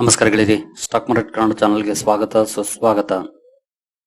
ನಮಸ್ಕಾರ ಗೆಳೆಯರಿ stock market Kannada ಚಾನಲ್ಗೆ ಸ್ವಾಗತ, ಸುಸ್ವಾಗತ.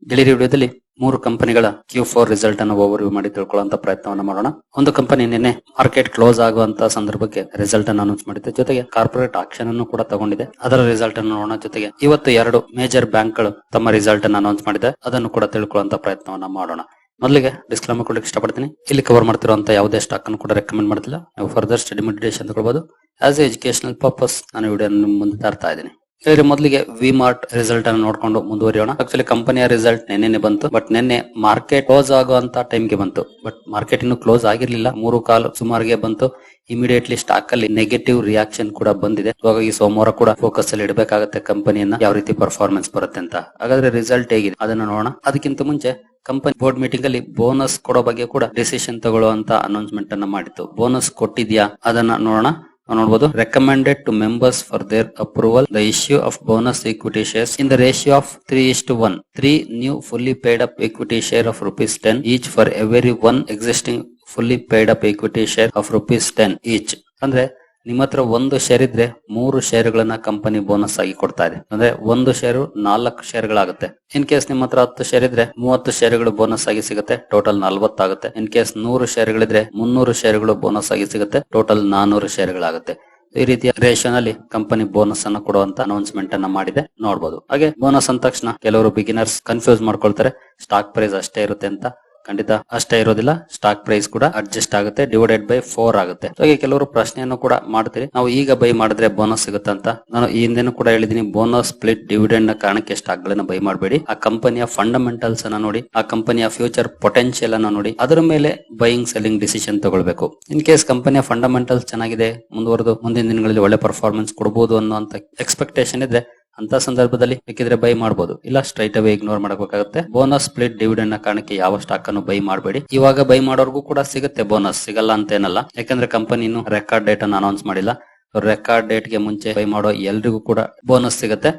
ಗೆಳೆಯರಿ ವಿಡಿಯೋದಲ್ಲಿ ಮೂರು ಕಂಪನಿಗಳ ಕ್ಯೂ ಫೋರ್ ರಿಸಲ್ಟ್ ಅನ್ನು ಓವರ್ ಮಾಡಿ ತಿಳ್ಕೊಳ್ಳುವಂತ ಪ್ರಯತ್ನವನ್ನು ಮಾಡೋಣ. ಒಂದು ಕಂಪನಿ ನಿನ್ನೆ ಮಾರ್ಕೆಟ್ ಕ್ಲೋಸ್ ಆಗುವಂತ ಸಂದರ್ಭಕ್ಕೆ ರಿಸಲ್ಟ್ ಅನ್ನು ಅನೌನ್ಸ್ ಮಾಡಿದೆ. ಜೊತೆಗೆ ಕಾರ್ಪೊರೇಟ್ ಆಕ್ಷನ್ ಅನ್ನು ಕೂಡ ತಗೊಂಡಿದೆ. ಅದರ ರಿಸಲ್ಟ್ ಅನ್ನು ನೋಡೋಣ. ಜೊತೆಗೆ ಇವತ್ತು ಎರಡು ಮೇಜರ್ ಬ್ಯಾಂಕ್ಗಳು ತಮ್ಮ ರಿಸಲ್ಟ್ ಅನ್ನು ಅನೌನ್ಸ್ ಮಾಡಿದೆ. ಅದನ್ನು ಕೂಡ ತಿಳ್ಕೊಳ್ಳುವಂತ ಪ್ರಯತ್ನವನ್ನ ಮಾಡೋಣ. ಮೊದಲಿಗೆ ಡಿಸ್ಕ್ಲೈಮರ್ ಕೊಡ್ಲಿಕ್ಕೆ ಇಷ್ಟಪಡ್ತೀನಿ. ಇಲ್ಲಿ ಕವರ್ ಮಾಡ್ತಿರುವಂತ ಯಾವುದೇ ಸ್ಟಾಕ್ ಅನ್ನು ಕೂಡ ರೆಕಮೆಂಡ್ ಮಾಡ್ತಿಲ್ಲ. ನೀವು ಫರ್ದರ್ ಸ್ಟಡಿ ಮೆಡಿಟೇಷನ್ ತಗೊಳ್ಬಹುದು ಆಸ್ ಎ ಎಜುಕೇಶನಲ್ ಪರ್ಪಸ್ ನಾನು ವಿಡಿಯೋ ಮುಂದೆ ತರ್ತಾ ಇದ್ದೀನಿ. ಹೇಳಿ ಮೊದಲಿಗೆ ವಿ ಮಾರ್ಟ್ ರಿಸಲ್ಟ್ ಅನ್ನು ನೋಡ್ಕೊಂಡು ಮುಂದುವರಿಯೋಣ. ಆಕ್ಚುಲಿ ಕಂಪನಿಯ ರಿಸಲ್ಟ್ ನಿನ್ನೆ ಬಂತು. ಬಟ್ ನಿನ್ನೆ ಮಾರ್ಕೆಟ್ ಕ್ಲೋಸ್ ಆಗುವಂತ ಟೈಮ್ಗೆ ಬಂತು. ಬಟ್ ಮಾರ್ಕೆಟ್ ಇನ್ನು ಕ್ಲೋಸ್ ಆಗಿರ್ಲಿಲ್ಲ. ಮೂರು ಕಾಲು ಸುಮಾರಿಗೆ ಬಂತು. ಇಮಿಡಿಯೇಟ್ಲಿ ಸ್ಟಾಕ್ ಅಲ್ಲಿ ನೆಗೆಟಿವ್ ರಿಯಾಕ್ಷನ್ ಕೂಡ ಬಂದಿದೆ. ಹಾಗಾಗಿ ಸೋಮವಾರ ಕೂಡ ಫೋಕಸ್ ಅಲ್ಲಿ ಇಡಬೇಕಾಗುತ್ತೆ ಕಂಪನಿಯನ್ನ ಯಾವ ರೀತಿ ಪರ್ಫಾರ್ಮೆನ್ಸ್ ಬರುತ್ತೆ ಅಂತ. ಹಾಗಾದ್ರೆ ರಿಸಲ್ಟ್ ಹೇಗಿದೆ? ಅದನ್ನ ನೋಡೋಣ. ಅದಕ್ಕಿಂತ ಮುಂಚೆ ಕಂಪನಿ ಬೋರ್ಡ್ ಮೀಟಿಂಗ್ ಅಲ್ಲಿ ಬೋನಸ್ ಕೊಡೋ ಬಗ್ಗೆ ಕೂಡ ಡಿಸಿಷನ್ ತಗೊಳ್ಳುವಂತ ಅನೌನ್ಸ್ಮೆಂಟ್ ಅನ್ನ ಮಾಡಿತ್ತು. ಬೋನಸ್ ಕೊಟ್ಟಿದ್ಯಾ? ಅದನ್ನ ನೋಡೋಣ. ನೋಡಬಹುದು recommended to members for their approval the issue of bonus equity shares in the ratio of 3 is to 1 3 new fully paid up equity share of rupees 10 each for every one existing fully paid up equity share of rupees 10 each. ಅಂದ್ರೆ ನಿಮ್ಮ ಹತ್ರ ಒಂದು share ಇದ್ರೆ ಮೂರು ಶೇರ್ಗಳನ್ನ company bonus ಆಗಿ ಕೊಡ್ತಾ ಇದೆ. ಅಂದ್ರೆ ಒಂದು ಶೇರು ನಾಲ್ಕು ಶೇರ್ಗಳಾಗುತ್ತೆ ಇನ್ ಕೇಸ್ ನಿಮ್ಮ ಹತ್ರ ಹತ್ತು ಶೇರ್ ಇದ್ರೆ ಮೂವತ್ತು ಶೇರ್ಗಳು ಬೋನಸ್ ಆಗಿ ಸಿಗುತ್ತೆ ಟೋಟಲ್ ನಲ್ವತ್ತಾಗುತ್ತೆ ಇನ್ ಕೇಸ್ ನೂರು ಶೇರ್ಗಳಿದ್ರೆ ಮುನ್ನೂರು ಶೇರ್ಗಳು ಬೋನಸ್ ಆಗಿ ಸಿಗುತ್ತೆ ಟೋಟಲ್ ನಾನೂರು ಶೇರ್ಗಳಾಗುತ್ತೆ ಈ ರೀತಿಯ ರೇಷನ್ ಅಲ್ಲಿ ಕಂಪನಿ ಬೋನಸ್ ಅನ್ನು ಕೊಡುವಂತ ಅನೌನ್ಸ್ಮೆಂಟ್ ಅನ್ನ ಮಾಡಿದೆ. ನೋಡಬಹುದು ಹಾಗೆ ಬೋನಸ್ ಅಂದ ತಕ್ಷಣ ಕೆಲವರು ಬಿಗಿನರ್ಸ್ ಕನ್ಫ್ಯೂಸ್ ಮಾಡ್ಕೊಳ್ತಾರೆ ಸ್ಟಾಕ್ ಪ್ರೈಸ್ ಅಷ್ಟೇ ಇರುತ್ತೆ ಅಂತ. ಖಂಡಿತ ಅಷ್ಟೇ ಇರೋದಿಲ್ಲ. ಸ್ಟಾಕ್ ಪ್ರೈಸ್ ಕೂಡ ಅಡ್ಜಸ್ಟ್ ಆಗುತ್ತೆ ಡಿವೈಡೆಡ್ ಬೈ ಫೋರ್ ಆಗುತ್ತೆ. ಹಾಗೆ ಕೆಲವರು ಪ್ರಶ್ನೆಯನ್ನು ಕೂಡ ಮಾಡ್ತೀರಿ. ನಾವು ಈಗ ಬೈ ಮಾಡಿದ್ರೆ ಬೋನಸ್ ಸಿಗುತ್ತೆ ಅಂತ? ನಾನು ಈ ಹಿಂದೆನೂ ಕೂಡ ಹೇಳಿದೀನಿ ಬೋನಸ್ ಸ್ಪ್ಲಿಟ್ ಡಿವಿಡೆಂಡ್ನ ಕಾರಣಕ್ಕೆ ಸ್ಟಾಕ್ ಗಳನ್ನ ಬೈ ಮಾಡಬೇಡಿ. ಆ ಕಂಪನಿಯ ಫಂಡಮೆಂಟಲ್ಸ್ ಅನ್ನ ನೋಡಿ, ಆ ಕಂಪನಿಯ ಫ್ಯೂಚರ್ ಪೊಟೆನ್ಶಿಯಲ್ ಅನ್ನ ನೋಡಿ, ಅದರ ಮೇಲೆ ಬೈಯಿಂಗ್ ಸೆಲ್ಲಿಂಗ್ ಡಿಸಿಷನ್ ತಗೊಳ್ಬೇಕು. ಇನ್ ಕೇಸ್ ಕಂಪನಿಯ ಫಂಡಮೆಂಟಲ್ಸ್ ಚೆನ್ನಾಗಿದೆ, ಮುಂದುವರೆದು, ಮುಂದಿನ ದಿನಗಳಲ್ಲಿ ಒಳ್ಳೆ ಪರ್ಫಾರ್ಮೆನ್ಸ್ ಕೊಡಬಹುದು ಅಂತ ಎಕ್ಸ್ಪೆಕ್ಟೇಷನ್ ಇದ್ರೆ ಅಂತ ಸಂದರ್ಭದಲ್ಲಿ ಬೇಕಿದ್ರೆ ಬೈ ಮಾಡಬಹುದು ಇಲ್ಲ ಸ್ಟ್ರೈಟ್ ಅವೇ ಇಗ್ನೋರ್ ಮಾಡಬೇಕಾಗುತ್ತೆ. ಬೋನಸ್ ಸ್ಪ್ಲಿಟ್ ಡಿವಿಡೆಂಡ್ನ ಕಾರಣಕ್ಕೆ ಯಾವ ಸ್ಟಾಕ್ ಅನ್ನು ಬೈ ಮಾಡಬೇಡಿ. ಇವಾಗ ಬೈ ಮಾಡೋರ್ಗೂ ಕೂಡ ಸಿಗುತ್ತೆ ಬೋನಸ್ ಸಿಗಲ್ಲ ಅಂತ ಏನಲ್ಲ. ಯಾಕಂದ್ರೆ ಕಂಪನಿ ಇನ್ನು ರೆಕಾರ್ಡ್ ಡೇಟ್ ಅನ್ನು ಅನೌನ್ಸ್ ಮಾಡಿಲ್ಲ. ರೆಕಾರ್ಡ್ ಡೇಟ್ಗೆ ಮುಂಚೆ ಬೈ ಮಾಡೋ ಎಲ್ರಿಗೂ ಕೂಡ ಬೋನಸ್ ಸಿಗುತ್ತೆ.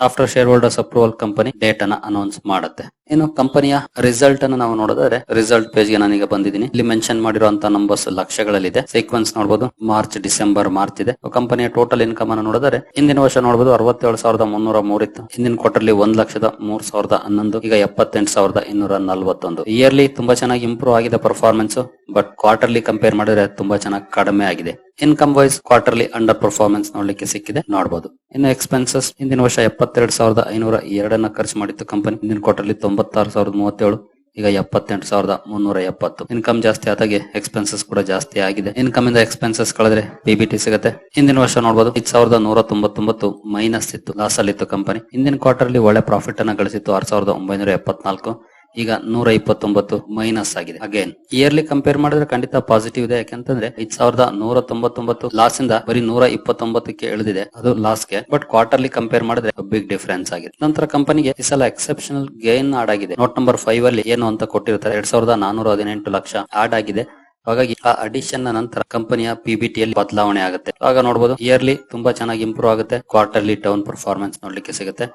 After shareholders approval company date ಅನ್ನ ಅನೌನ್ಸ್ ಮಾಡುತ್ತೆ. ಇನ್ನು ಕಂಪನಿಯ ರಿಸಲ್ಟ್ ಅನ್ನು ನಾವು ನೋಡೋದಾದ್ರೆ ರಿಸಲ್ಟ್ ಪೇಜ್ಗೆ ನಾನೀಗ ಬಂದಿದ್ದೀನಿ. ಇಲ್ಲಿ ಮೆನ್ಷನ್ ಮಾಡಿರುವಂತಹ ನಂಬರ್ಸ್ ಲಕ್ಷಗಳಲ್ಲಿದೆ. ಸೀಕ್ವೆನ್ಸ್ ನೋಡಬಹುದು ಮಾರ್ಚ್, ಡಿಸೆಂಬರ್, ಮಾರ್ಚ್ ಇದೆ. ಕಂಪನಿಯ ಟೋಟಲ್ ಇನ್ಕಮ್ ಅನ್ನು ನೋಡಿದರೆ ಹಿಂದಿನ ವರ್ಷ ನೋಡಬಹುದು ಅರವತ್ತೇಳು ಸಾವಿರದ ಮುನ್ನೂರ ಮೂರಿತ್ತು. ಹಿಂದಿನ ಕ್ವಾರ್ಟರ್ಲಿ ಒಂದ್ ಲಕ್ಷದ ಮೂರ್ ಸಾವಿರದ ಹನ್ನೊಂದು, ಈಗ ಎಪ್ಪತ್ತೆಂಟು ಸಾವಿರದ ಇನ್ನೂರ ನಲ್ವತ್ತೊಂದು. ಇಯರ್ಲಿ ತುಂಬಾ ಚೆನ್ನಾಗಿ ಇಂಪ್ರೂವ್ ಆಗಿದೆ ಪರ್ಫಾರ್ಮೆನ್ಸ್ ಬಟ್ ಕ್ವಾರ್ಟರ್ಲಿ ಕಂಪೇರ್ ಮಾಡಿದ್ರೆ ತುಂಬಾ ಚೆನ್ನಾಗಿ ಕಡಿಮೆ ಆಗಿದೆ. Income wise quarterly under performance ನೋಡ್ಲಿಕ್ಕೆ ಸಿಕ್ಕಿದೆ. ನೋಡಬಹುದು ಇನ್ನು ಎಕ್ಸ್ಪೆನ್ಸಸ್ ಹಿಂದಿನ ವರ್ಷ ಎಪ್ಪತ್ತೆರಡು ಸಾವಿರದ ಐನೂರ ಎರಡನ್ನ ಖರ್ಚು ಮಾಡಿತ್ತು ಕಂಪನಿ ಹಿಂದಿನ ಕ್ವಾರ್ಟರ್ಲಿ ತೊಂಬತ್ತಾರು ಸಾವಿರದ ಮೂವತ್ತೇಳು, ಈಗ ಎಪ್ಪತ್ತೆಂಟು ಸಾವಿರದ ಮುನ್ನೂರ ಎಪ್ಪತ್ತು. ಇನ್ಕಮ್ ಜಾಸ್ತಿ ಆದಾಗೆ ಎಕ್ಸ್ಪೆನ್ಸಸ್ ಕೂಡ ಜಾಸ್ತಿ ಆಗಿದೆ. ಇನ್ಕಮ್ ಇಂದ ಎಕ್ಸ್ಪೆನ್ಸಸ್ ಕಳೆದ್ರೆ ಪಿಬಿಟಿ ಸಿಗುತ್ತೆ. ಹಿಂದಿನ ವರ್ಷ ನೋಡಬಹುದು ಐದ್ ಸಾವಿರದ ನೂರ ತೊಂಬತ್ತೊಂಬತ್ತು ಮೈನಸ್ ಇತ್ತು ಲಾಸ್ ಅಲ್ಲಿ ಇತ್ತು ಕಂಪನಿ ಹಿಂದಿನ ಕ್ವಾರ್ಟರ್ಲಿ ಒಳ್ಳೆ ಪ್ರಾಫಿಟ್ ಅನ್ನ ಗಳಿಸಿತ್ತು, ಆರ್ ಸಾವಿರದ ಒಂಬೈನೂರ ಎಪ್ಪತ್ನಾಲ್ಕು. ಈಗ ನೂರ ಇಪ್ಪತ್ತೊಂಬತ್ತು ಮೈನಸ್ ಆಗಿದೆ. ಅಗೇನ್ ಇಯರ್ಲಿ ಕಂಪೇರ್ ಮಾಡಿದ್ರೆ ಖಂಡಿತ ಪಾಸಿಟಿವ್ ಇದೆ. ಯಾಕಂತಂದ್ರೆ ಐದ್ ಸಾವಿರದ ನೂರ ತೊಂಬತ್ತೊಂಬತ್ತು ಲಾಸ್ ಇಂದ ಬರೀ ನೂರ ಇಪ್ಪತ್ತೊಂಬತ್ತಕ್ಕೆ ಇಳಿದಿದೆ. ಅದು ಲಾಸ್ಗೆ ಬಟ್ ಕ್ವಾರ್ಟರ್ಲಿ ಕಂಪೇರ್ ಮಾಡಿದ್ರೆ ಬಿಗ್ ಡಿಫರೆನ್ಸ್ ಆಗಿದೆ. ನಂತರ ಕಂಪನಿಗೆ ಈ ಸಲ ಎಕ್ಸೆಪ್ಷನಲ್ ಗೇನ್ ಆಡ್ ಆಗಿದೆ. ನೋಟ್ ನಂಬರ್ ಫೈವ್ ಅಲ್ಲಿ ಏನು ಅಂತ ಕೊಟ್ಟಿರ್ತಾರೆ. ಎರಡ್ ಸಾವಿರದ ನಾನೂರ ಹದಿನೆಂಟು ಲಕ್ಷ ಆಡ್ ಆಗಿದೆ. ಹಾಗಾಗಿ ಆ ಅಡಿಷನ್ನ ನಂತರ ಕಂಪನಿಯ ಪಿಬಿಟಿ ಅಲ್ಲಿ ಬದಲಾವಣೆ ಆಗುತ್ತೆ. ಆಗ ನೋಡಬಹುದು ಇಯರ್ಲಿ ತುಂಬಾ ಚೆನ್ನಾಗಿ ಇಂಪ್ರೂವ್ ಆಗುತ್ತೆ. ಕ್ವಾರ್ಟರ್ಲಿ ಟೌನ್ ಪರ್ಫಾರ್ಮೆನ್ಸ್ ನೋಡ್ಲಿಕ್ಕೆ ಸಿಗುತ್ತೆ.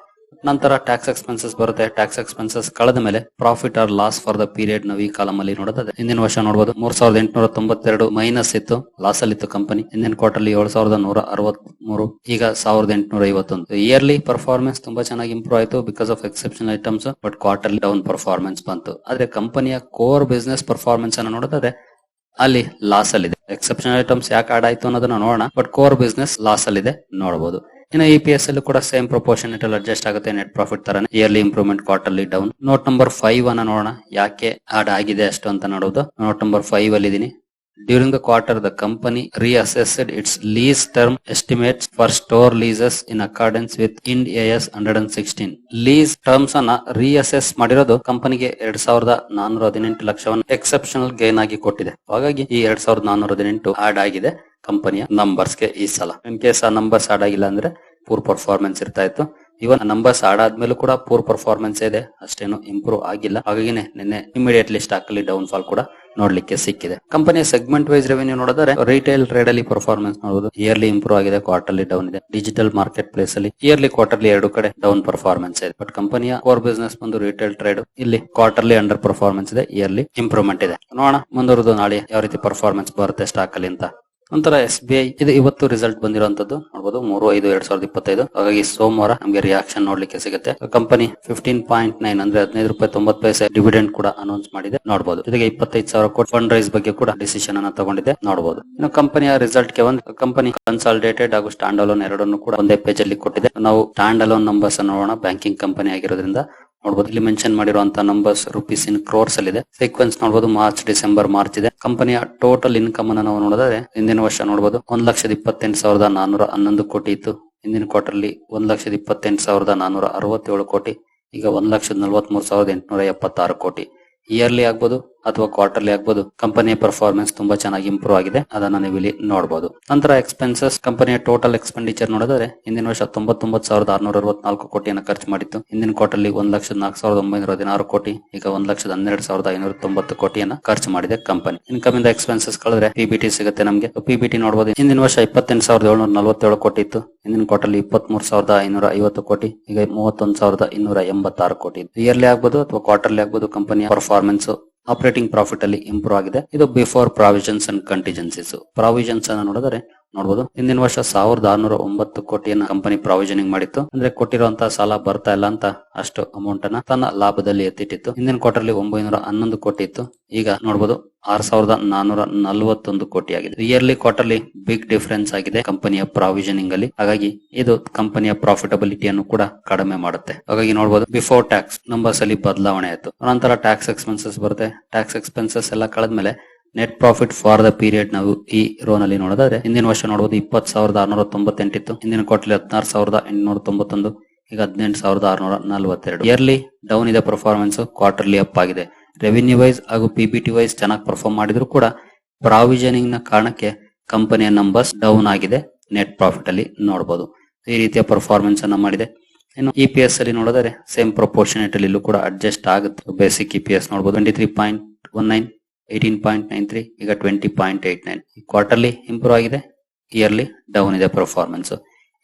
ನಂತರ ಟ್ಯಾಕ್ಸ್ ಎಕ್ಸ್ಪೆನ್ಸಸ್ ಬರುತ್ತೆ. ಟ್ಯಾಕ್ಸ್ ಎಕ್ಸ್ಪೆನ್ಸಸ್ ಕಳೆದ ಮೇಲೆ profit or loss for the period ನಾವು ಈ ಕಾಲಮ್ ಅಲ್ಲಿ ನೋಡೋದಾದ್ರೆ ಹಿಂದಿನ ವರ್ಷ ನೋಡಬಹುದು ಮೂರ್ ಸಾವಿರದ ಎಂಟುನೂರ ತೊಂಬತ್ತೆರಡು ಮೈನಸ್ ಇತ್ತು. ಲಾಸ್ ಅಲ್ಲಿ ಇತ್ತು ಕಂಪನಿ ಹಿಂದಿನ ಕ್ವಾರ್ಟರ್ ಏಳು ಸಾವಿರದ ನೂರ ಅರವತ್ ಮೂರು ಈಗ ಸಾವಿರದ ಎಂಟುನೂರ ಐವತ್ತೊಂದು ಇಯರ್ಲಿ ಪರ್ಫಾರ್ಮೆನ್ಸ್ ತುಂಬಾ ಚೆನ್ನಾಗಿ ಇಂಪ್ರೂವ್ ಆಯ್ತು because of exception items but quarterly down performance ಬಂತು. ಆದ್ರೆ ಕಂಪನಿಯ ಕೋರ್ ಬಿಸ್ನೆಸ್ ಪರ್ಫಾರ್ಮೆನ್ಸ್ ಅನ್ನು ನೋಡೋದಾದ್ರೆ ಅಲ್ಲಿ ಲಾಸ್ ಅಲ್ಲಿದೆ. ಎಕ್ಸೆಪ್ಷನಲ್ ಐಟಮ್ಸ್ ಯಾಕೆ ಆಡ್ ಆಯ್ತು ಅನ್ನೋದನ್ನ ನೋಡೋಣ ಬಟ್ ಕೋರ್ ಬಿಸ್ನೆಸ್ ಲಾಸ್ ಅಲ್ಲಿದೆ ನೋಡಬಹುದು ಇನ್ನು ಇ ಪಿ ಎಸ್ ಅಲ್ಲಿ ಕೂಡ ಸೇಮ್ ಪ್ರಪೋರ್ಷನ್ ಅಲ್ಲಿ ಅಡ್ಜಸ್ಟ್ ಆಗುತ್ತೆ ನೆಟ್ ಪ್ರಾಫಿಟ್ ತರ yearly improvement quarterly down note number five ಅನ್ನ ನೋಡೋಣ. ಯಾಕೆ ಆಡ್ ಆಗಿದೆ ಅಷ್ಟು ಅಂತ ನೋಡೋದು. ನೋಟ್ ನಂಬರ್ ಫೈವ್ ಅಲ್ಲಿ ಇದೀನಿ. During the quarter the company reassessed its lease term estimates for store leases in accordance with Ind AS hundred and sixteen lease terms ಅನ್ನ ರಿಅಸೆಸ್ ಮಾಡಿರೋದು ಕಂಪನಿಗೆ ಎರಡ್ ಸಾವಿರದ ನಾನೂರ ಹದಿನೆಂಟು ಲಕ್ಷವನ್ನು ಎಕ್ಸೆಪ್ಷನಲ್ ಗೇನ್ ಆಗಿ ಕೊಟ್ಟಿದೆ. ಹಾಗಾಗಿ ಈ ಎರಡ್ ಸಾವಿರದ ನಾನೂರ ಹದಿನೆಂಟು ಆಡ್ ಆಗಿದೆ ಕಂಪನಿಯ ನಂಬರ್ಸ್ಗೆ ಈ ಸಲ. ಇನ್ ಕೇಸ್ ಆ ನಂಬರ್ಸ್ ಆಡ್ ಆಗಿಲ್ಲ ಅಂದ್ರೆ ಪೂರ್ ಪರ್ಫಾರ್ಮೆನ್ಸ್ ಇರ್ತಾ ಇತ್ತು. ಇವನ್ ನಂಬರ್ಸ್ ಆಡಾದ್ಮೇಲೂ ಕೂಡ ಪೂರ್ ಪರ್ಫಾರ್ಮೆನ್ಸ್ ಇದೆ. ಅಷ್ಟೇನು ಇಂಪ್ರೂವ್ ಆಗಿಲ್ಲ. ಹಾಗಾಗಿನೇ ನಿನ್ನೆ ಇಮಿಡಿಯೇಟ್ಲಿ ಸ್ಟಾಕ್ ಅಲ್ಲಿ ಡೌನ್ ಫಾಲ್ ಕೂಡ ನೋಡ್ಲಿಕ್ಕೆ ಸಿಕ್ಕಿದೆ. ಕಂಪನಿಯ ಸೆಗ್ಮೆಂಟ್ ವೈಸ್ ರೆವೆನ್ಯೂ ನೋಡಿದ್ರೆ ರಿಟೇಲ್ ಟ್ರೇಡ್ ಅಲ್ಲಿ ಪರ್ಫಾರ್ಮೆನ್ಸ್ ನೋಡಬಹುದು ಇಯರ್ಲಿ ಇಂಪ್ರೂವ್ ಆಗಿದೆ ಕ್ವಾರ್ಟರ್ಲಿ ಡೌನ್ ಇದೆ. ಡಿಜಿಟಲ್ ಮಾರ್ಕೆಟ್ ಪ್ಲೇಸ್ ಅಲ್ಲಿ ಇಯರ್ಲಿ ಕ್ವಾರ್ಟರ್ಲಿ ಎರಡು ಕಡೆ ಡೌನ್ ಪರ್ಫಾರ್ಮೆನ್ಸ್ ಇದೆ. ಬಟ್ ಕಂಪನಿಯ ಕೋರ್ ಬಿಸ್ನೆಸ್ ಬಂದು ರಿಟೇಲ್ ಟ್ರೇಡ್ ಇಲ್ಲಿ ಕ್ವಾರ್ಟರ್ಲಿ ಅಂಡರ್ ಪರ್ಫಾರ್ಮೆನ್ಸ್ ಇದೆ ಇಯರ್ಲಿ ಇಂಪ್ರೂವ್ಮೆಂಟ್ ಇದೆ. ನೋಡೋಣ, ಮುಂದುವರೆದು ನಾಳೆ ಯಾವ ರೀತಿ ಪರ್ಫಾರ್ಮೆನ್ಸ್ ಬರುತ್ತೆ ಸ್ಟಾಕ್ ಅಲ್ಲಿ ಅಂತ. ನಂತರ ಎಸ್ ಬಿ ಐ, ಇದು ಇವತ್ತು ರಿಸಲ್ಟ್ ಬಂದಿರುವಂತದ್ದು. ನೋಡಬಹುದು ಮೂರು, ಐದು, ಎರಡ್ ಸಾವಿರದ ಇಪ್ಪತ್ತೈದು. ಹಾಗಾಗಿ ಸೋಮವಾರ ನಮಗೆ ರಿಯಾಕ್ಷನ್ ನೋಡ್ಲಿಕ್ಕೆ ಸಿಗುತ್ತೆ. ಕಂಪನಿ ಫಿಫ್ಟೀನ್ ಪಾಯಿಂಟ್ ನೈನ್ ಅಂದ್ರೆ ಹದಿನೈದು ರೂಪಾಯಿ ತೊಂಬತ್ ಪೈಸೆ ಡಿವಿಡೆಂಡ್ ಕೂಡ ಅನೌನ್ಸ್ ಮಾಡಿದೆ. ನೋಡಬಹುದು ಜೊತೆಗೆ ಇಪ್ಪತ್ತೈದು ಸಾವಿರ ಕೋಟಿ ಫಂಡ್ ರೈಸ್ ಬಗ್ಗೆ ಕೂಡ ಡಿಸಿಷನ್ ಅನ್ನ ತಗೊಂಡಿದೆ ನೋಡಬಹುದು ಇನ್ನು ಕಂಪನಿಯ ರಿಸಲ್ಟ್ಗೆ ಒಂದು ಕಂಪನಿ ಕನ್ಸಾಲಿಡೇಟೆಡ್ ಹಾಗೂ ಸ್ಟ್ಯಾಂಡ್ ಅಲೋನ್ ಎರಡನ್ನು ಕೂಡ ಒಂದೇ ಪೇಜ್ ಅಲ್ಲಿ ಕೊಟ್ಟಿದೆ. ನಾವು ಸ್ಟ್ಯಾಂಡ್ ಅಲೋನ್ ನಂಬರ್ಸ್ ನೋಡೋಣ. ಬ್ಯಾಂಕಿಂಗ್ ಕಂಪನಿ ಆಗಿರೋದ್ರಿಂದ ನೋಡಬಹುದು ಇಲ್ಲಿ ಮೆನ್ಷನ್ ಮಾಡಿರುವಂತಹ ನಂಬರ್ಸ್ ರುಪೀಸ್ ಇನ್ ಕ್ರೋರ್ಸ್ ಅಲ್ಲಿ ಇದೆ ಸೀಕ್ವೆನ್ಸ್ ನೋಡಬಹುದು ಮಾರ್ಚ್ ಡಿಸೆಂಬರ್ ಮಾರ್ಚ್ ಇದೆ ಕಂಪನಿಯ ಟೋಟಲ್ ಇನ್ಕಮ್ ಅನ್ನು ನಾವು ನೋಡಿದ್ರೆ ಹಿಂದಿನ ವರ್ಷ ನೋಡಬಹುದು ಒಂದ್ ಲಕ್ಷದ ಇಪ್ಪತ್ತೆಂಟು ಸಾವಿರದ ನಾನೂರ ಹನ್ನೊಂದು ಕೋಟಿ ಇತ್ತು. ಹಿಂದಿನ ಅಲ್ಲಿ ಒಂದ್ ಲಕ್ಷದ ಇಪ್ಪತ್ತೆಂಟು ಸಾವಿರದ ನಾನೂರ ಅರವತ್ತೇಳು ಕೋಟಿ, ಈಗ ಒಂದ್ ಲಕ್ಷದ ನಲವತ್ಮೂರು ಸಾವಿರದ ಎಂಟುನೂರ ಎಪ್ಪತ್ತಾರು ಕೋಟಿ. ಇಯರ್ಲಿ ಆಗ್ಬೋದು ಅಥವಾ ಕ್ವಾರ್ಟರ್ಲಿ ಆಗ್ಬೋದು ಕಂಪನಿಯ ಪರ್ಫಾರ್ಮೆನ್ಸ್ ತುಂಬಾ ಚೆನ್ನಾಗಿ ಇಂಪ್ರೂವ್ ಆಗಿದೆ. ಅದನ್ನ ನೀವು ಇಲ್ಲಿ ನೋಡಬಹುದು ನಂತರ ಎಕ್ಸ್ಪೆನ್ಸಸ್ ಕಂಪನಿಯ ಟೋಟಲ್ ಎಕ್ಸ್ಪೆಂಡಿಚರ್ ನೋಡಿದ್ರೆ ಹಿಂದಿನ ವರ್ಷ ತೊಂಬತ್ತೊಂಬತ್ತು ಸಾವಿರದ ಆರ್ನೂರ ಅರವತ್ನಾಲ್ಕು ಕೋಟಿಯನ್ನು ಖರ್ಚು ಮಾಡಿತ್ತು. ಹಿಂದಿನ ಕ್ವಾರ್ಟರ್ಲಿ ಒಂದ್ ಲಕ್ಷದ ನಾಲ್ಕು ಸಾವಿರದ ಒಂಬೈನೂರ ಹದಿನಾರು ಕೋಟಿ, ಈಗ ಒಂದ್ ಲಕ್ಷದ ಹನ್ನೆರಡು ಸಾವಿರದ ಐನೂರ ತೊಂಬತ್ತು ಕೋಟಿಯನ್ನ ಖರ್ಚು ಮಾಡಿದೆ ಕಂಪನಿ ಇನ್ಕಮ್ ಇಂದ ಎಕ್ಸ್ಪೆನ್ಸಸ್ ಕಳೆದ್ರೆ ಪಿಬಿಟಿ ಸಿಗುತ್ತೆ ನಮಗೆ. ಪಿಬಿಟಿ ನೋಡಬಹುದು ಹಿಂದಿನ ವರ್ಷ ಇಪ್ಪತ್ತೆಂಟು ಸಾವಿರದ ಏಳ್ನೂರ ನಲವತ್ತೇಳು ಕೋಟಿ ಇತ್ತು. ಹಿಂದಿನ ಕ್ವಾರ್ಟರ್ಲಿ ಇಪ್ಪತ್ಮೂರು ಸಾವಿರದ ಐನೂರ ಐವತ್ತು ಕೋಟಿ, ಈಗ ಮೂವತ್ತೊಂದು ಸಾವಿರದ ಇನ್ನೂರ ಎಂಬತ್ತಾರು ಕೋಟಿ ಇಯರ್ಲಿ ಆಗ್ಬೋದು ಅಥವಾ ಕ್ವಾರ್ಟರ್ಲಿ ಆಗ್ಬೋದು ಕಂಪನಿಯ ಪರ್ಫಾರ್ಮೆನ್ಸ್ ಆಪರೇಟಿಂಗ್ ಪ್ರಾಫಿಟ್ ಅಲ್ಲಿ ಇಂಪ್ರೂವ್ ಆಗಿದೆ. ಇದು before provisions and contingencies provisions ಅನ್ನ ನೋಡಿದ್ರೆ ನೋಡಬಹುದು ಹಿಂದಿನ ವರ್ಷ ಸಾವಿರದ ಆರ್ನೂರ ಒಂಬತ್ತು ಕೋಟಿಯನ್ನ ಕಂಪನಿ ಪ್ರಾವಿಷನಿಂಗ್ ಮಾಡಿತ್ತು. ಅಂದ್ರೆ ಕೊಟ್ಟಿರುವಂತಹ ಸಾಲ ಬರ್ತಾ ಇಲ್ಲ ಅಂತ ಅಷ್ಟು ಅಮೌಂಟ್ ಅನ್ನ ತನ್ನ ಲಾಭದಲ್ಲಿ ಎತ್ತಿಟ್ಟಿತ್ತು. ಹಿಂದಿನ ಕ್ವಾರ್ಟರ್ಲಿ ಒಂಬೈನೂರ ಹನ್ನೊಂದು ಕೋಟಿ ಇತ್ತು. ಈಗ ನೋಡಬಹುದು ಆರ್ ಸಾವಿರದ ನಾನೂರ ನಲವತ್ತೊಂದು ಕೋಟಿ ಆಗಿದೆ ಇಯರ್ಲಿ ಕ್ವಾರ್ಟರ್ಲಿ ಬಿಗ್ ಡಿಫರೆನ್ಸ್ ಆಗಿದೆ ಕಂಪನಿಯ ಪ್ರಾವಿಷನಿಂಗ್ ಅಲ್ಲಿ. ಹಾಗಾಗಿ ಇದು ಕಂಪನಿಯ ಪ್ರಾಫಿಟಬಿಲಿಟಿಯನ್ನು ಕೂಡ ಕಡಿಮೆ ಮಾಡುತ್ತೆ. ಹಾಗಾಗಿ ನೋಡಬಹುದು ಬಿಫೋರ್ ಟ್ಯಾಕ್ಸ್ ನಂಬರ್ಸ್ ಅಲ್ಲಿ ಬದಲಾವಣೆ ಆಯ್ತು. ನಂತರ ಟ್ಯಾಕ್ಸ್ ಎಕ್ಸ್ಪೆನ್ಸಸ್ ಬರುತ್ತೆ. ಟ್ಯಾಕ್ಸ್ ಎಕ್ಸ್ಪೆನ್ಸಸ್ ಎಲ್ಲ ಕಳೆದ್ಮೇಲೆ net profit for the period ನಾವು ಈ ರೋ ನಲ್ಲಿ ನೋಡಿದ್ರೆ ಹಿಂದಿನ ವರ್ಷ ನೋಡಬಹುದು ಇಪ್ಪತ್ತು ಸಾವಿರದ ಆರ್ನೂರ ತೊಂಬತ್ತೆಂಟಿತ್ತು ಹಿಂದಿನ ಕ್ವಾರ್ಟರ್ಲಿ ಹದಿನಾರು ಸಾವಿರದ ಎಂಟುನೂರ ತೊಂಬತ್ತೊಂದು, ಈಗ ಹದಿನೆಂಟು ಸಾವಿರದ ಆರ್ನೂರ ನಲವತ್ತೆರಡು. ಇಯರ್ಲಿ ಡೌನ್ ಇದೆ ಪರ್ಫಾರ್ಮೆನ್ಸ್ ಕ್ವಾರ್ಟರ್ಲಿ ಅಪ್ ಆಗಿದೆ. ರೆವಿನ್ಯೂ ವೈಸ್ ಹಾಗೂ ಪಿಬಿಟಿ ವೈಸ್ ಚೆನ್ನಾಗಿ ಪರ್ಫಾರ್ಮ್ ಮಾಡಿದ್ರು ಕೂಡ ಪ್ರಾವಿಷನಿಂಗ್ನ ಕಾರಣಕ್ಕೆ ಕಂಪನಿಯ ನಂಬರ್ಸ್ ಡೌನ್ ಆಗಿದೆ. ನೆಟ್ ಪ್ರಾಫಿಟ್ ಅಲ್ಲಿ ನೋಡಬಹುದು ಈ ರೀತಿಯ ಪರ್ಫಾರ್ಮೆನ್ಸ್ ಅನ್ನ ಮಾಡಿದೆ. ಇನ್ನು ಇ ಎಸ್ ಅಲ್ಲಿ ನೋಡಿದರೆ ಸೇಮ್ ಪ್ರೊಪೋರ್ಷನೇಟ್ ಅಲ್ಲಿ ಕೂಡ ಅಡ್ಜಸ್ಟ್ ಆಗುತ್ತೆ. ಬೇಸಿಕ್ ಇ ಪಿ ಎಸ್ ನೋಡಬಹುದು twenty three point one nine eighteen point nine three ಈಗ twenty point eight nine quarterly improve ಆಗಿದೆ. ಇಯರ್ಲಿ ಡೌನ್ ಇದೆ ಪರ್ಫಾರ್ಮೆನ್ಸ್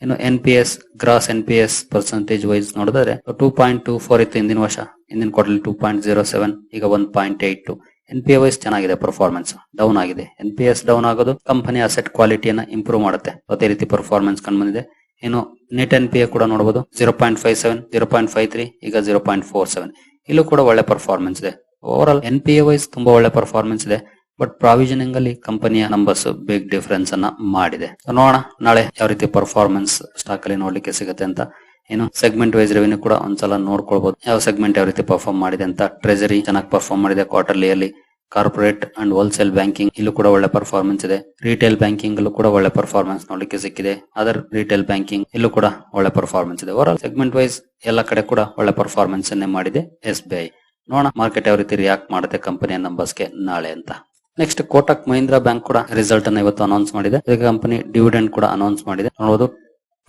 ಇನ್ನು N P S gross N P S percentage wise ನೋಡಿದ್ರೆ two point two four ಇತ್ತು ಹಿಂದಿನ ವರ್ಷ. ಹಿಂದಿನ quarter two point zero seven ಈಗ one point eight two N P wise ಚೆನ್ನಾಗಿದೆ ಪರ್ಫಾರ್ಮೆನ್ಸ್ ಡೌನ್ ಆಗಿದೆ. ಎನ್ ಪಿ ಎಸ್ ಡೌನ್ ಆಗೋದು company asset ಕ್ವಾಲಿಟಿಯನ್ನ ಇಂಪ್ರೂವ್ ಮಾಡುತ್ತೆ. ಅದೇ ರೀತಿ ಪರ್ಫಾರ್ಮೆನ್ಸ್ ಕಂಡು ಬಂದಿದೆ. ಇನ್ನು ನೆಟ್ ಎನ್ ಪಿ ಎ ಕೂಡ ನೋಡಬಹುದು zero point five seven zero point five three ಈಗ ಜೀರೋ ಪಾಯಿಂಟ್ ಫೋರ್ ಸೆವೆನ್ ಇಲ್ಲೂ ಕೂಡ ಒಳ್ಳೆ ಪರ್ಫಾರ್ಮೆನ್ಸ್ ಇದೆ. Overall N P A wise ತುಂಬಾ ಒಳ್ಳೆ ಪರ್ಫಾರ್ಮೆನ್ಸ್ ಇದೆ. ಬಟ್ ಪ್ರಾವಿಷನಿಂಗ್ ಅಲ್ಲಿ ಕಂಪನಿಯ ನಂಬರ್ಸ್ ಬಿಗ್ ಡಿಫರೆನ್ಸ್ ಅನ್ನ ಮಾಡಿದೆ. ನೋಡೋಣ ನಾಳೆ ಯಾವ ರೀತಿ ಪರ್ಫಾರ್ಮೆನ್ಸ್ ಸ್ಟಾಕ್ ಅಲ್ಲಿ ನೋಡ್ಲಿಕ್ಕೆ ಸಿಗುತ್ತೆ ಅಂತ. ಏನು ಸೆಗ್ಮೆಂಟ್ ವೈಸ್ ರೆವೆನ್ಯೂ ಕೂಡ ಒಂದ್ಸಲ ನೋಡ್ಕೊಳ್ಬಹುದು ಯಾವ ಸೆಗ್ಮೆಂಟ್ ಯಾವ ರೀತಿ ಪರ್ಫಾರ್ಮ್ ಮಾಡಿದೆ ಅಂತ. ಟ್ರೆಜರಿ ಚೆನ್ನಾಗಿ ಪರ್ಫಾರ್ಮ್ ಮಾಡಿದೆ ಕ್ವಾರ್ಟರ್ಲಿ ಅಲ್ಲಿ ಕಾರ್ಪೊರೇಟ್ ಅಂಡ್ ಹೋಲ್ಸೇಲ್ ಬ್ಯಾಂಕಿಂಗ್ ಇಲ್ಲೂ ಕೂಡ ಒಳ್ಳೆ ಪರ್ಫಾರ್ಮೆನ್ಸ್ ಇದೆ. ರಿಟೇಲ್ ಬ್ಯಾಂಕಿಂಗ್ ಅಲ್ಲೂ ಕೂಡ ಒಳ್ಳೆ ಪರ್ಫಾರ್ಮೆನ್ಸ್ ನೋಡ್ಲಿಕ್ಕೆ ಸಿಕ್ಕಿದೆ. ಅದರ್ ರಿಟೇಲ್ ಬ್ಯಾಂಕಿಂಗ್ ಇಲ್ಲೂ ಕೂಡ ಒಳ್ಳೆ ಪರ್ಫಾರ್ಮೆನ್ಸ್ ಇದೆ. ಓವರ್ ಸೆಗ್ಮೆಂಟ್ ವೈಸ್ ಎಲ್ಲ ಕಡೆ ಕೂಡ ಒಳ್ಳೆ ಪರ್ಫಾರ್ಮೆನ್ಸ್ ಅನ್ನೇ ಮಾಡಿದೆ ಎಸ್ ಬಿ ಐ ನೋಡೋಣ ಮಾರ್ಕೆಟ್ ಯಾವ ರೀತಿ ರಿಯಾಕ್ಟ್ ಮಾಡುತ್ತೆ ಕಂಪನಿಯ ನಂಬರ್ಸ್ಗೆ ನಾಳೆ ಅಂತ. ನೆಕ್ಸ್ಟ್ ಕೋಟಕ್ ಮಹೀಂದ್ರಾ ಬ್ಯಾಂಕ್ ಕೂಡ ರಿಸಲ್ಟ್ ಅನ್ನ ಇವತ್ತು ಅನೌನ್ಸ್ ಮಾಡಿದೆ. ಈ ಕಂಪನಿ ಡಿವಿಡೆಂಡ್ ಕೂಡ ಅನೌನ್ಸ್ ಮಾಡಿದೆ. ನೋಡಬಹುದು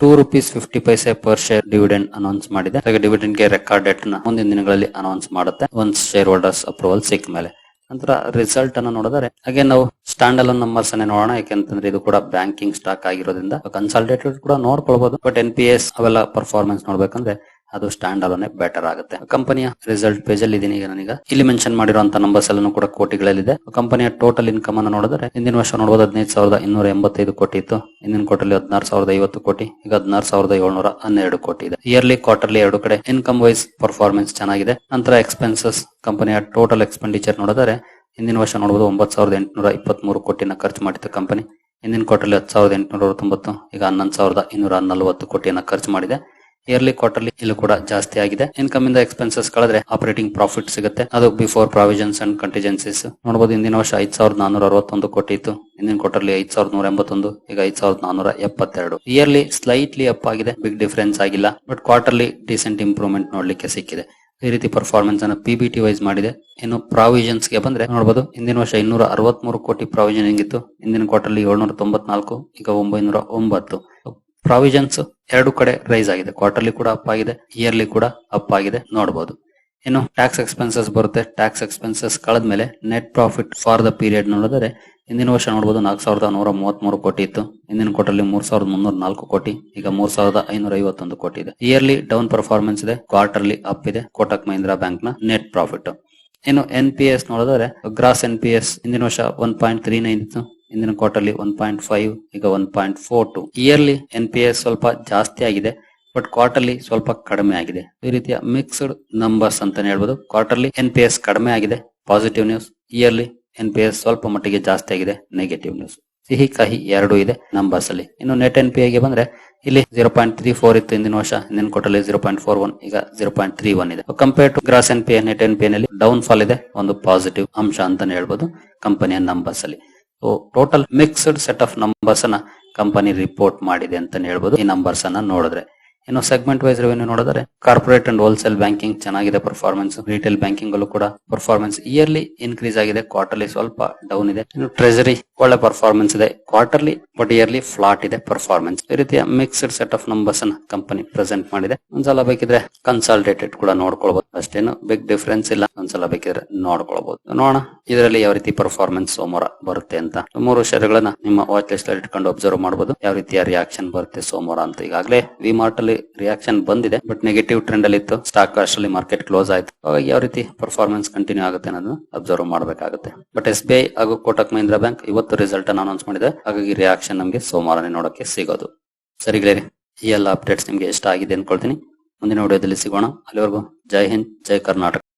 two rupees fifty paise per share dividend announce ಮಾಡಿದೆ. ಹಾಗೆ ಡಿವಿಡೆಂಡ್ಗೆ ರೆಕಾರ್ಡ್ ಡೇಟ್ನ ಮುಂದಿನ ದಿನಗಳಲ್ಲಿ ಅನೌನ್ಸ್ ಮಾಡುತ್ತೆ ಒಂದ್ ಶೇರ್ ಹೋಲ್ಡರ್ಸ್ ಅಪ್ರೂವಲ್ ಸಿಕ್ಕ ಮೇಲೆ. ನಂತರ ರಿಸಲ್ಟ್ ಅನ್ನು ನೋಡಿದರೆ, ಹಾಗೆ ನಾವು ಸ್ಟ್ಯಾಂಡ್ ಅಲೋನ್ ನಂಬರ್ಸ್ ಅನ್ನೇ ನೋಡೋಣ. ಯಾಕೆಂತಂದ್ರೆ ಇದು ಕೂಡ ಬ್ಯಾಂಕಿಂಗ್ ಸ್ಟಾಕ್ ಆಗಿರೋದ್ರಿಂದ. ಕನ್ಸಲ್ಟೇಟೆಡ್ ಕೂಡ ನೋಡ್ಕೊಳ್ಬಹುದು ಬಟ್ ಎನ್ ಪಿ ಎಸ್ ಅವೆಲ್ಲ ಪರ್ಫಾರ್ಮೆನ್ಸ್ ನೋಡ್ಬೇಕಂದ್ರೆ ಅದು ಸ್ಟ್ಯಾಂಡ್ ಅಲೋನೆ ಬೆಟರ್ ಆಗುತ್ತೆ. ಕಂಪನಿಯ ರಿಸಲ್ಟ್ ಪೇಜ್ ಅಲ್ಲಿ ಇದೀನಿ ನಾನೀಗ. ಇಲ್ಲಿ ಮೆನ್ಷನ್ ಮಾಡಿರುವಂತ ನಂಬರ್ಸ್ ಎಲ್ಲಾನು ಕೂಡ ಕೋಟಿಗಳಲ್ಲಿದೆ. ಕಂಪನಿಯ ಟೋಟಲ್ ಇನ್ಕಮ್ ಅನ್ನು ನೋಡಿದ್ರೆ ಹಿಂದಿನ ವರ್ಷ ನೋಡಬಹುದು ಹದಿನೈದು ಸಾವಿರದ ಇನ್ನೂರ ಎಂಬತ್ತೈದು ಕೋಟಿ ಇತ್ತು. ಹಿಂದಿನ ಕ್ವಾರ್ಟರ್ಲಿ ಹದಿನಾರು ಸಾವಿರದ ಐವತ್ತು ಕೋಟಿ, ಈಗ ಹದಿನಾರು ಸಾವಿರದ ಏಳ್ನೂರ ಹನ್ನೆರಡು ಕೋಟಿ ಇದೆ. ಇಯರ್ಲಿ ಕ್ವಾರ್ಟರ್ಲಿ ಎರಡು ಕಡೆ ಇನ್ಕಮ್ ವೈಸ್ ಪರ್ಫಾರ್ಮೆನ್ಸ್ ಚೆನ್ನಾಗಿದೆ. ನಂತರ ಎಕ್ಸ್ಪೆನ್ಸಸ್ ಕಂಪನಿಯ ಟೋಟಲ್ ಎಕ್ಸ್ಪೆಂಡಿಚರ್ ನೋಡಿದರೆ ಹಿಂದಿನ ವರ್ಷ ನೋಡಬಹುದು ಒಂಬತ್ತು ಸಾವಿರದ ಎಂಟುನೂರ ಇಪ್ಪತ್ಮೂರು ಕೋಟಿನ ಖರ್ಚು ಮಾಡಿತ್ತು ಕಂಪನಿ. ಹಿಂದಿನ ಕ್ವಾರ್ಟರ್ಲಿ ಹತ್ತು ಸಾವಿರದ ಎಂಟುನೂರ ತೊಂಬತ್ತು, ಈಗ ಹನ್ನೊಂದು ಸಾವಿರದ ಇನ್ನೂರ ನಲವತ್ತು ಕೋಟಿಯನ್ನ ಖರ್ಚು ಮಾಡಿದೆ. ಇಯರ್ಲಿ ಕ್ವಾರ್ಟರ್ಲಿ ಇಲ್ಲೂ ಕೂಡ ಜಾಸ್ತಿ ಆಗಿದೆ. ಇನ್ಕಮ್ ಇಂದ ಎಕ್ಸ್ಪೆನ್ಸಸ್ ಕಳೆದ್ರೆ ಆಪರೇಟಿಂಗ್ ಪ್ರಾಫಿಟ್ ಸಿಗುತ್ತೆ. ಅದು ಬಿಫೋರ್ ಪ್ರಾವಿಷನ್ಸ್ ಅಂಡ್ ಕಂಟಿಜೆನ್ಸೀಸ್ ನೋಡಬಹುದು ಹಿಂದಿನ ವರ್ಷ ಐದ್ ಸಾವಿರದ ನಾನೂರ ಅರವತ್ತೊಂದು ಕೋಟಿ ಇತ್ತು. ಇಂದಿನ ಕ್ವಾರ್ಟರ್ಲಿ ಐದ್ ಸಾವಿರದ ನೂರ ಎಂಬತ್ತೊಂದು, ಈಗ ಐದ್ ಸಾವಿರದ ನಾನೂರ ಎಪ್ಪತ್ತೆರಡು. ಇಯರ್ಲಿ ಸ್ಲೈಟ್ಲಿ ಅಪ್ ಆಗಿದೆ. ಬಿಗ್ ಡಿಫರೆನ್ಸ್ ಆಗಿಲ್ಲ. ಬಟ್ ಕ್ವಾರ್ಟರ್ಲಿ ಡಿಸೆಂಟ್ ಇಂಪ್ರೂವ್ಮೆಂಟ್ ನೋಡ್ಲಿಕ್ಕೆ ಸಿಕ್ಕಿದೆ. ಈ ರೀತಿ ಪರ್ಫಾರ್ಮೆನ್ಸ್ ಅನ್ನು ಪಿಬಿಟಿ ವೈಸ್ ಮಾಡಿದೆ. ಇನ್ನು ಪ್ರಾವಿಷನ್ಸ್ಗೆ ಬಂದ್ರೆ ನೋಡಬಹುದು ಹಿಂದಿನ ವರ್ಷ ಇನ್ನೂರ ಅರವತ್ಮೂರು ಕೋಟಿ ಪ್ರಾವಿಷನಿಂಗ್ ಇತ್ತು. ಹಿಂದಿನ ಕ್ವಾರ್ಟರ್ಲಿ ಏಳ್ನೂರ ತೊಂಬತ್ನಾಲ್ಕು, ಈಗ ಒಂಬೈನೂರ ಒಂಬತ್ತು. ಪ್ರಾವಿಷನ್ಸ್ ಎರಡು ಕಡೆ ರೈಸ್ ಆಗಿದೆ. ಕ್ವಾರ್ಟರ್ಲಿ ಕೂಡ ಅಪ್ ಆಗಿದೆ. ಇಯರ್ಲಿ ಕೂಡ ಅಪ್ ಆಗಿದೆ. ನೋಡಬಹುದು ಇನ್ನು ಟ್ಯಾಕ್ಸ್ ಎಕ್ಸ್ಪೆನ್ಸಸ್ ಬರುತ್ತೆ. Tax expenses ಕಳೆದ್ಮೇಲೆ net profit for the period ನೋಡಿದರೆ ಹಿಂದಿನ ವರ್ಷ ನೋಡಬಹುದು ನಾಲ್ಕು ಸಾವಿರದ ನೂರ ಮೂವತ್ಮೂರು ಕೋಟಿ ಇತ್ತು. ಹಿಂದಿನ ಕ್ವಾರ್ಟರ್ಲಿ ಮೂರ್ ಸಾವಿರದ ಮುನ್ನೂರ ನಾಲ್ಕು ಕೋಟಿ. ಈಗ ಮೂರ್ ಸಾವಿರದ ಐನೂರ ಐವತ್ತೊಂದು ಕೋಟಿ ಇದೆ. ಇಯರ್ಲಿ ಡೌನ್ ಪರ್ಫಾರ್ಮೆನ್ಸ್ ಇದೆ. ಕ್ವಾರ್ಟರ್ಲಿ ಅಪ್ ಇದೆ. ಕೋಟಕ್ ಮಹೀಂದ್ರಾ ಬ್ಯಾಂಕ್ನ ನೆಟ್ ಪ್ರಾಫಿಟ್ ಇನ್ನು ಎನ್ ಪಿ ಎಸ್ ನೋಡಿದ್ರೆ ಗ್ರಾಸ್ ಎನ್ ಪಿ ಎಸ್ ಹಿಂದಿನ ವರ್ಷ ಒನ್ ಪಾಯಿಂಟ್ ತ್ರೀ ನೈನ್ ಇತ್ತು. ಇಂದಿನ ಕ್ವಾರ್ಟರ್ಲಿ ಒನ್ ಪಾಯಿಂಟ್ ಫೈವ್ ಈಗ one point four two yearly N P S ಸ್ವಲ್ಪ ಜಾಸ್ತಿ ಆಗಿದೆ ಬಟ್ ಕ್ವಾರ್ಟರ್ಲಿ ಸ್ವಲ್ಪ ಕಡಿಮೆ ಆಗಿದೆ. ಈ ರೀತಿಯ ಮಿಕ್ಸ್ಡ್ ನಂಬರ್ಸ್ ಅಂತಾನೆ ಹೇಳ್ಬೋದು. ಕ್ವಾರ್ಟರ್ಲಿ ಎನ್ ಪಿ ಎಸ್ ಕಡಿಮೆ ಆಗಿದೆ positive news yearly N P S ಸ್ವಲ್ಪ ಮಟ್ಟಿಗೆ ಜಾಸ್ತಿ ಆಗಿದೆ ನೆಗೆಟಿವ್ ನ್ಯೂಸ್ ಸಿಹಿ ಕಹಿ ಎರಡು ಇದೆ ನಂಬರ್ಸ್ ಅಲ್ಲಿ. ಇನ್ನು ನೆಟ್ ಎನ್ ಪಿ ಗೆ ಬಂದ್ರೆ ಇಲ್ಲಿ ಜೀರೋ ಪಾಯಿಂಟ್ ತ್ರೀ ಫೋರ್ ಇತ್ತು ಇಂದಿನ ವರ್ಷ ಹಿಂದಿನ ಕೊಟ್ಟಲ್ಲಿ ಜೀರೋ ಪಾಯಿಂಟ್ ಫೋರ್ ಒನ್ ಈಗ ಜೀರೋ ಪಾಯಿಂಟ್ ತ್ರೀ ಒನ್ ಇದೆ. Compare to gross N P net N P ನಲ್ಲಿ ಡೌನ್ ಫಾಲ್ ಇದೆ, ಒಂದು ಪಾಸಿಟಿವ್ ಅಂಶ ಅಂತಾನೆ ಹೇಳ್ಬೋದು ಕಂಪನಿಯ ನಂಬರ್ಸ್ ಅಲ್ಲಿ. So total mixed set of numbers ಅನ್ನ ಕಂಪನಿ ರಿಪೋರ್ಟ್ ಮಾಡಿದೆ ಅಂತಾನೆ ಹೇಳ್ಬೋದು. ಈ ನಂಬರ್ಸ್ ಅನ್ನ ನೋಡಿದ್ರೆ. ಇನ್ನು ಸೆಗ್ಮೆಂಟ್ ವೈಸ್ ರೆವೆನ್ಯೂ ನೋಡಿದ್ರೆ ಕಾರ್ಪೊರೇಟ್ ಅಂಡ್ ಹೋಲ್ಸೇಲ್ ಬ್ಯಾಂಕಿಂಗ್ ಚೆನ್ನಾಗಿದೆ ಪರ್ಫಾರ್ಮೆನ್ಸ್ ರಿಟೇಲ್ ಬ್ಯಾಂಕಿಂಗ್ ಅಲ್ಲೂ ಕೂಡ ಪರ್ಫಾರ್ಮೆನ್ಸ್ ಇಯರ್ಲಿ ಇನ್ಕ್ರೀಸ್ ಆಗಿದೆ ಕ್ವಾರ್ಟರ್ಲಿ ಸ್ವಲ್ಪ ಡೌನ್ ಇದೆ. ಇನ್ನು ಟ್ರೆಜರಿ ಒಳ್ಳೆ ಪರ್ಫಾರ್ಮೆನ್ಸ್ ಇದೆ ಕ್ವಾರ್ಟರ್ಲಿ ಬಟ್ ಇಯರ್ಲಿ ಫ್ಲಾಟ್ ಇದೆ ಪರ್ಫಾರ್ಮೆನ್ಸ್ ಈ ರೀತಿಯ ಮಿಕ್ಸ್ಡ್ ಸೆಟ್ ಆಫ್ ನಂಬರ್ಸ್ ಅನ್ನ ಕಂಪನಿ ಪ್ರೆಸೆಂಟ್ ಮಾಡಿದೆ. ಒಂದ್ಸಲ ಬೇಕಿದ್ರೆ ಕನ್ಸಾಲ್ಟೇಟೆಡ್ ಕೂಡ ನೋಡ್ಕೊಳ್ಬಹುದು ಅಷ್ಟೇನು ಬಿಗ್ ಡಿಫರೆನ್ಸ್ ಇಲ್ಲ. ಒಂದ್ಸಲ ಬೇಕಿದ್ರೆ ನೋಡ್ಕೊಳ್ಬಹುದು ನೋಡೋಣ ಇದರಲ್ಲಿ ಯಾವ ರೀತಿ ಪರ್ಫಾರ್ಮೆನ್ಸ್ ಸೋಮವಾರ ಬರುತ್ತೆ ಅಂತ. ಮೂರು ಷೇರುಗಳನ್ನ ನಿಮ್ಮ ವಾಚ್ ಲಿಸ್ಟ್ ಅಲ್ಲಿ ಇಟ್ಕೊಂಡು ಅಬ್ಸರ್ವ್ ಮಾಡಬಹುದು ಯಾವ ರೀತಿಯ ರಿಯಾಕ್ಷನ್ ಬರುತ್ತೆ ಸೋಮವಾರ ಅಂತ ಈಗಾಗಲೇ ವಿ ಮಾರ್ಟ್ ಅಲ್ಲಿ ರಿಯಾಕ್ಷನ್ ಬಂದಿದೆ ಬಟ್ ನೆಗೆಟಿವ್ ಟ್ರೆಂಡ್ ಅಲ್ಲಿ ಇತ್ತು. ಸ್ಟಾಕ್ ಅಷ್ಟರಲ್ಲಿ ಮಾರ್ಕೆಟ್ ಕ್ಲೋಸ್ ಆಯ್ತು. ಅವಾಗ ಯಾವ ರೀತಿ ಪರ್ಫಾರ್ಮೆನ್ಸ್ ಕಂಟಿನ್ಯೂ ಆಗುತ್ತೆ ಅನ್ನೋದನ್ನ ಅಬ್ಸರ್ವ್ ಮಾಡಬೇಕಾಗುತ್ತೆ. ಬಟ್ ಎಸ್ ಬಿ ಐ ಹಾಗೂ ಕೋಟಕ್ ಮಹೀಂದ್ರ ಬ್ಯಾಂಕ್ ಇವತ್ತು ರಿಸಲ್ಟ್ ಅನ್ನು ಅನೌನ್ಸ್ ಮಾಡಿದೆ. ಹಾಗಾಗಿ ರಿಯಾಕ್ಷನ್ ನಮಗೆ ಸೋಮವಾರನೇ ನೋಡಕ್ಕೆ ಸಿಗೋದು. ಸರಿ ಗೆಳೆಯರೆ, ಈ ಎಲ್ಲ ಅಪ್ಡೇಟ್ಸ್ ನಿಮ್ಗೆ ಇಷ್ಟ ಆಗಿದೆ ಅನ್ಕೊಳ್ತೀನಿ. ಮುಂದಿನ ವಿಡಿಯೋದಲ್ಲಿ ಸಿಗೋಣ. ಅಲ್ಲಿವರೆಗೂ ಜೈ ಹಿಂದ್, ಜೈ ಕರ್ನಾಟಕ.